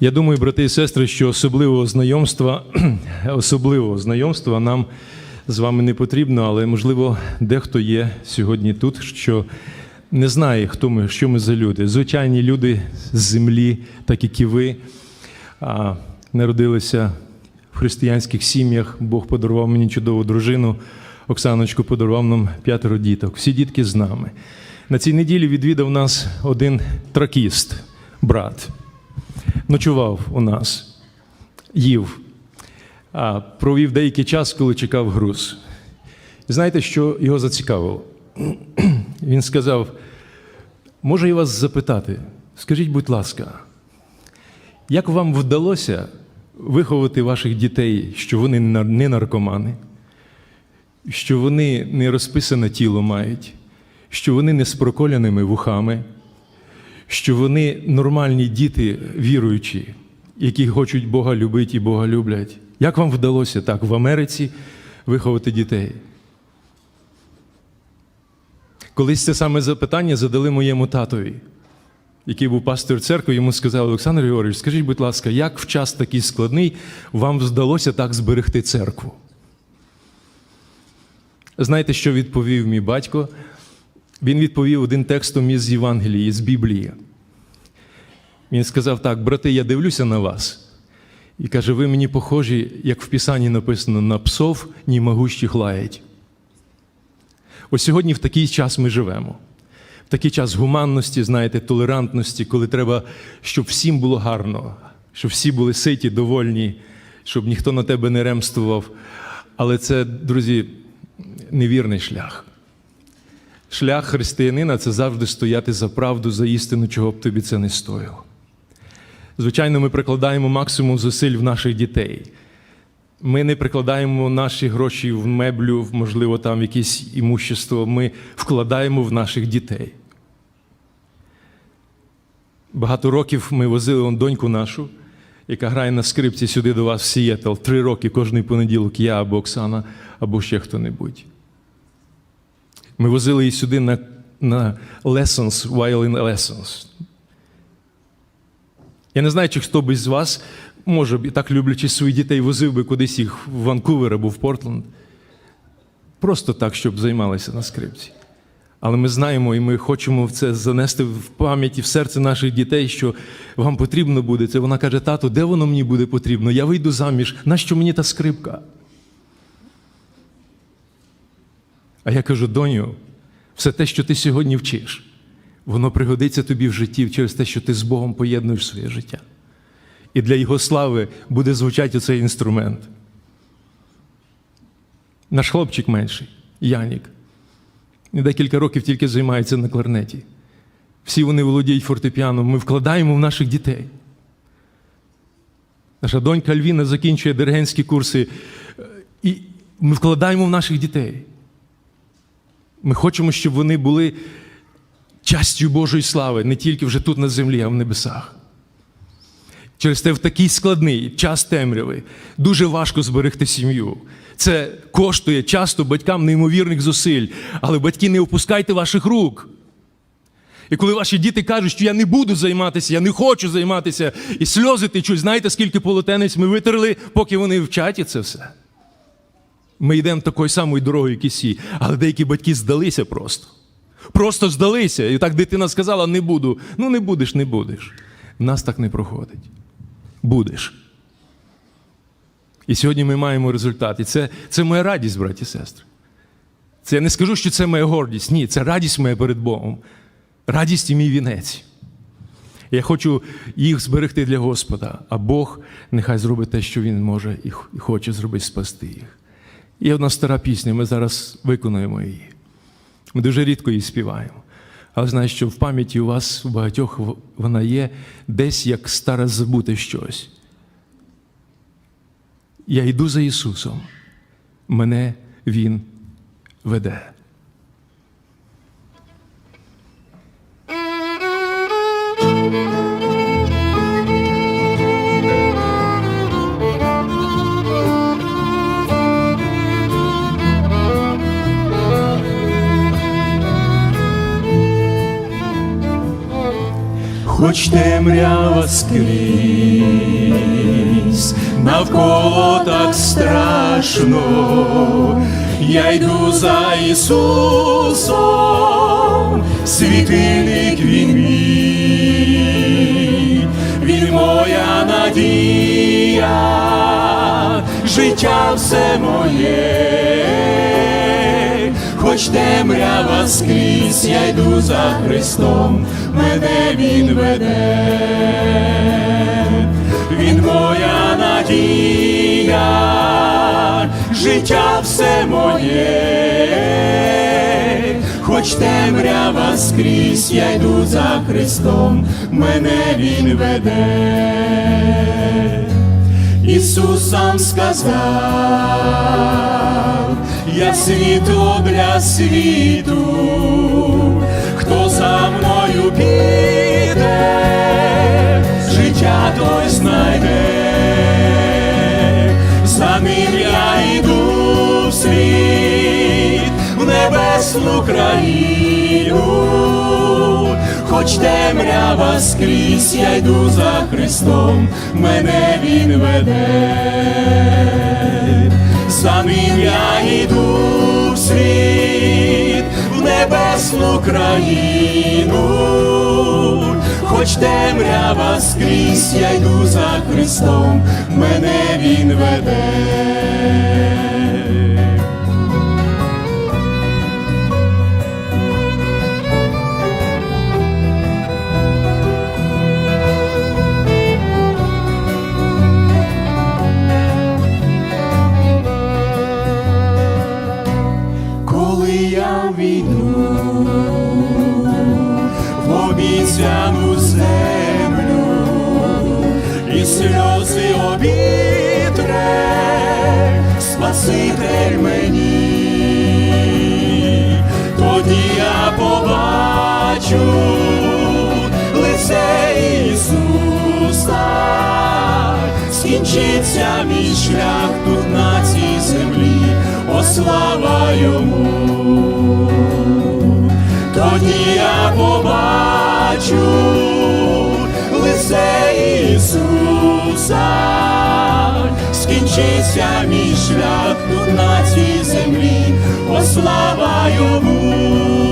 Я думаю, брати і сестри, що особливого знайомства, особливого знайомства нам з вами не потрібно, але можливо, дехто є сьогодні тут, що не знає, хто ми, що ми за люди. Звичайні люди з землі, так як і ви, народилися в християнських сім'ях. Бог подарував мені чудову дружину. Оксаночку подарував нам п'ятеро діток. Всі дітки з нами. На цій неділі відвідав нас один тракіст, брат. Ночував у нас, їв, а провів деякий час, коли чекав груз. Знаєте, що його зацікавило? Він сказав: можу я вас запитати, скажіть, будь ласка, як вам вдалося виховати ваших дітей, що вони не наркомани, що вони не розписане тіло мають, що вони не з проколяними вухами, що вони нормальні діти віруючі, які хочуть Бога любити і Бога люблять? Як вам вдалося так в Америці виховати дітей? Колись це саме запитання задали моєму татові, який був пастор церкви, йому сказали, Олександр Георгійович, скажіть, будь ласка, як в час такий складний вам вдалося так зберегти церкву? Знаєте, що відповів мій батько? Він відповів один текстом із Євангелії, з Біблії. Він сказав так: брати, я дивлюся на вас. І каже, ви мені похожі, як в Писанні написано, на псов, ні могущих лаять. Ось сьогодні в такий час ми живемо. В такий час гуманності, знаєте, толерантності, коли треба, щоб всім було гарно, щоб всі були ситі, довольні, щоб ніхто на тебе не ремствував. Але це, друзі, невірний шлях. Шлях християнина це завжди стояти за правду, за істину, чого б тобі це не стоїло. Звичайно, ми прикладаємо максимум зусиль в наших дітей. Ми не прикладаємо наші гроші в меблю, можливо, там якесь імущество. Ми вкладаємо в наших дітей. Багато років ми возили доньку нашу, яка грає на скрипці сюди до вас в Сієтл. Три роки кожний понеділок я або Оксана, або ще хто-небудь. Ми возили її сюди на, на lessons, violin lessons. Я не знаю, чи хто би з вас, може б, так люблячи своїх дітей, возив би кудись їх в Ванкувер або в Портленд. Просто так, щоб займалися на скрипці. Але ми знаємо і ми хочемо це занести в пам'ять і в серце наших дітей, що вам потрібно буде це. Вона каже: тату, де воно мені буде потрібно? Я вийду заміж. Нащо мені та скрипка? А я кажу, доню, все те, що ти сьогодні вчиш, воно пригодиться тобі в житті через те, що ти з Богом поєднуєш своє життя. І для Його слави буде звучати оцей інструмент. Наш хлопчик менший, Янік, декілька років тільки займається на кларнеті. Всі вони володіють фортепіаном, ми вкладаємо в наших дітей. Наша донька Альвіна закінчує диригентські курси, і ми вкладаємо в наших дітей. Ми хочемо, щоб вони були частю Божої слави, не тільки вже тут на землі, а в небесах. Через те в такий складний час темряви дуже важко зберегти сім'ю. Це коштує часто батькам неймовірних зусиль, але батьки не опускайте ваших рук. І коли ваші діти кажуть, що я не буду займатися, я не хочу займатися, і сльози течуть, знаєте, скільки полотенець ми витерли, поки вони вчать це все. Ми йдемо такою самою дорогою, як і всі, але деякі батьки здалися просто. Просто здалися. І так дитина сказала: не буду. Ну, не будеш, не будеш. Нас так не проходить. Будеш. І сьогодні ми маємо результат. І це, це моя радість, браті і сестри. Це я не скажу, що це моя гордість. Ні, це радість моя перед Богом. Радість і мій вінець. Я хочу їх зберегти для Господа, а Бог нехай зробить те, що Він може і хоче зробити спасти їх. Є одна стара пісня, ми зараз виконуємо її. Ми дуже рідко її співаємо. Але знаю, що в пам'яті у вас, у багатьох, вона є десь як старе забути щось. Я йду за Ісусом, мене Він веде. Хоч темрява скрізь, навколо так страшно, я йду за Ісусом, світильник він мій, він моя надія, життя все моє, хоч темрява скрізь, я йду за Христом, мене Він веде, Він моя надія, життя все моє, хоч темрява скрізь, я йду за Христом, мене Він веде. Ісус сам сказав, я світло для світу, хто за мною піде, життя той знайде, за ним я йду світ, в небесну країну, хоч темрява скрізь, я йду за Христом, мене Він веде, за ним я йду в світ, в небесну країну, хоч темрява скрізь, я йду за Христом, мене Він веде. Скінчиться мій шлях тут на цій землі, о слава йому, тоді я побачу лице Ісуса, скінчиться мій шлях тут на цій землі, о слава йому.